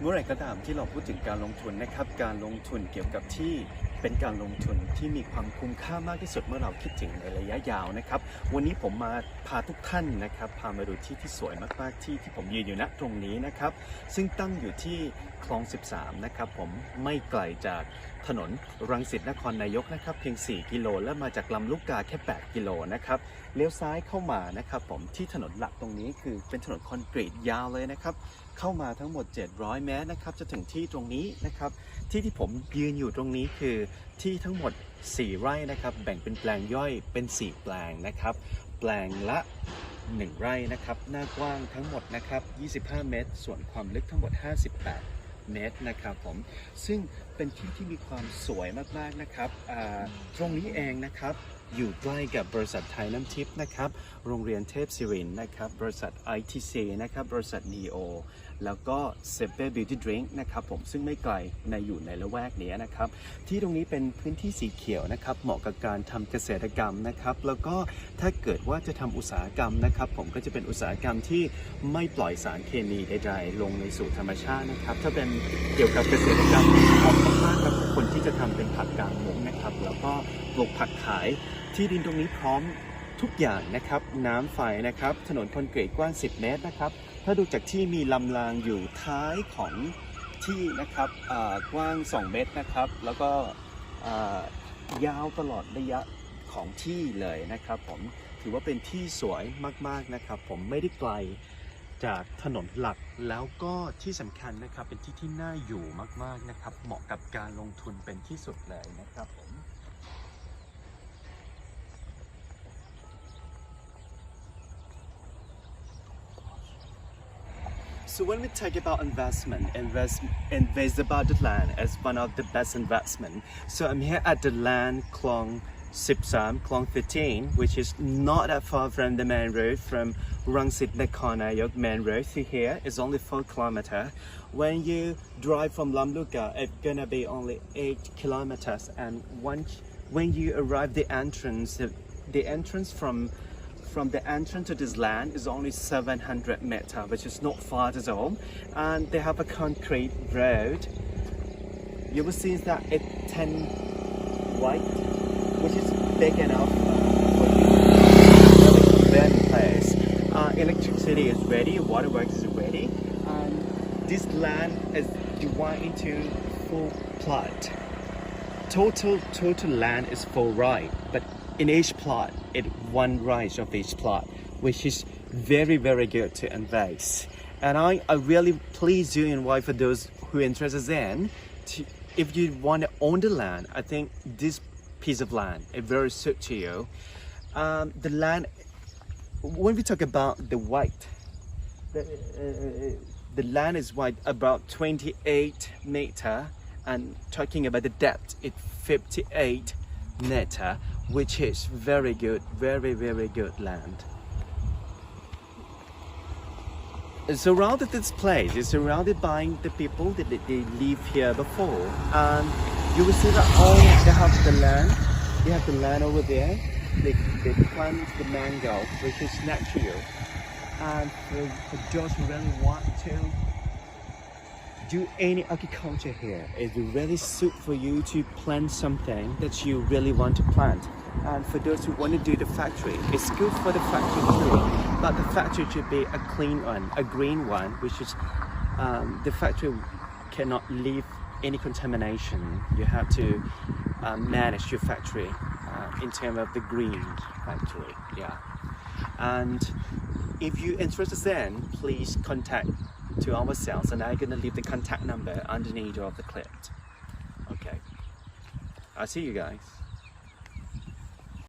เมื่อไหร่ก็ตามที่เราพูดถึงการลงทุนนะครับ การลงทุนเกี่ยวกับที่เป็นการลงทุนที่มีความคุ้มค่ามากที่สุดเมื่อเราคิดถึงในระยะยาวนะครับ วันนี้ผมมาพาทุกท่านนะครับ พามาดูที่ที่สวยมากๆที่ที่ผมยืนอยู่ณตรงนี้นะครับ ซึ่งตั้งอยู่ที่คลอง 13 นะครับผมไม่ไกลจากถนนรังสิตนครนายกนะครับเพียง 4 กิโล และมาจากลำลูกกาแค่ 8 กิโลนะครับเลี้ยวซ้ายเข้ามานะครับผมที่ถนนหลักตรงนี้คือเป็นถนนคอนกรีตยาวเลยนะครับ เข้ามาทั้งหมด 700 เมตรนะครับจะถึงที่ตรงนี้นะครับ ที่ที่ผมยืนอยู่ตรงนี้คือที่ทั้งหมด 4 ไร่นะครับ แบ่งเป็นแปลงย่อยเป็น 4 แปลงนะครับ แปลงละ 1 ไร่นะครับ หน้ากว้างทั้งหมดนะครับ 25 เมตร ส่วนความลึกทั้งหมด 58 เมตรนะครับผม ซึ่งเป็นที่ที่มีความสวยมากๆนะครับอ่าตรงนี้เองนะครับอยู่ใกล้กับบริษัทไทยน้ำทิพย์นะครับ โรงเรียนเทพศิรินทร์นะครับ บริษัท ITC นะครับ บริษัท NEO แล้วก็เซเป้บิวตี้ดริงก์นะครับผมซึ่งไม่ไกลในอยู่ในละแวกนี้นะครับ ที่ตรงนี้เป็นพื้นที่สีเขียวนะครับ เหมาะกับการทำเกษตรกรรมนะครับ แล้วก็ถ้าเกิดว่าจะทำอุตสาหกรรมนะครับ ผมก็จะเป็นอุตสาหกรรมที่ไม่ปล่อยสารเคมีใดๆลงในสู่ธรรมชาตินะครับ ถ้าเป็นเกี่ยวกับเกษตรกรรมเหมาะมากๆกับคนที่จะทำเป็นผัก ปลูกผักขาย ที่ดินตรงนี้พร้อมทุกอย่างนะครับ น้ำไฟนะครับ ถนนคอนกรีตกว้าง 10 เมตรนะครับ ถ้าดูจากที่มีลำรางอยู่ท้ายของที่นะครับกว้าง 2 เมตรนะครับ แล้วก็ยาวตลอดระยะของที่เลยนะครับผมถือว่าเป็นที่สวยมากๆนะครับ ผมไม่ได้ไกลจากถนนหลักแล้วก็ที่สำคัญนะครับเป็นที่ที่น่าอยู่มากๆนะครับ เหมาะกับการลงทุนเป็นที่สุดเลยนะครับ So when we talk about investment, invest, invest about the land as one of the best investment. So I'm here at the land Klong Sipsam, Klong 15, which is not that far from the main road from Rangsit Nayok main road to here is only four kilometer. When you drive from Lamluka, it's gonna be only eight kilometers. And once when you arrive the entrance, the, the entrance from from the entrance to this land is only 700 meter, which is not far at all. And they have a concrete road. You will see that it's 10 white, which is big enough for you really place. Uh, electricity is ready, waterworks is ready, and this land is divided into four plot total total land is four right but in each plot it one right of each plot which is very very good to invest and i, I really please you invite for those who interested in to, if you want to own the land i think this piece of land it very suit to you. Um, the land when we talk about the white the, uh, the land is wide about 28 meter and talking about the depth it's 58 meter which is very good very very good land. Surrounded this place is surrounded by the people that they, they live here before and you will see that all they have the land they have the land over there. They, they plant the mango which is natural and for, for those really want to do any agriculture here. It really suit for you to plant something that you really want to plant. And for those who want to do the factory, it's good for the factory too. But the factory should be a clean one, a green one, which is um, the factory cannot leave any contamination. You have to um, manage your factory uh, in terms of the green factory. Yeah. And if you're interested then please contact to our sales and I'm gonna leave the contact number underneath of the clip. Okay. I'll see you guys.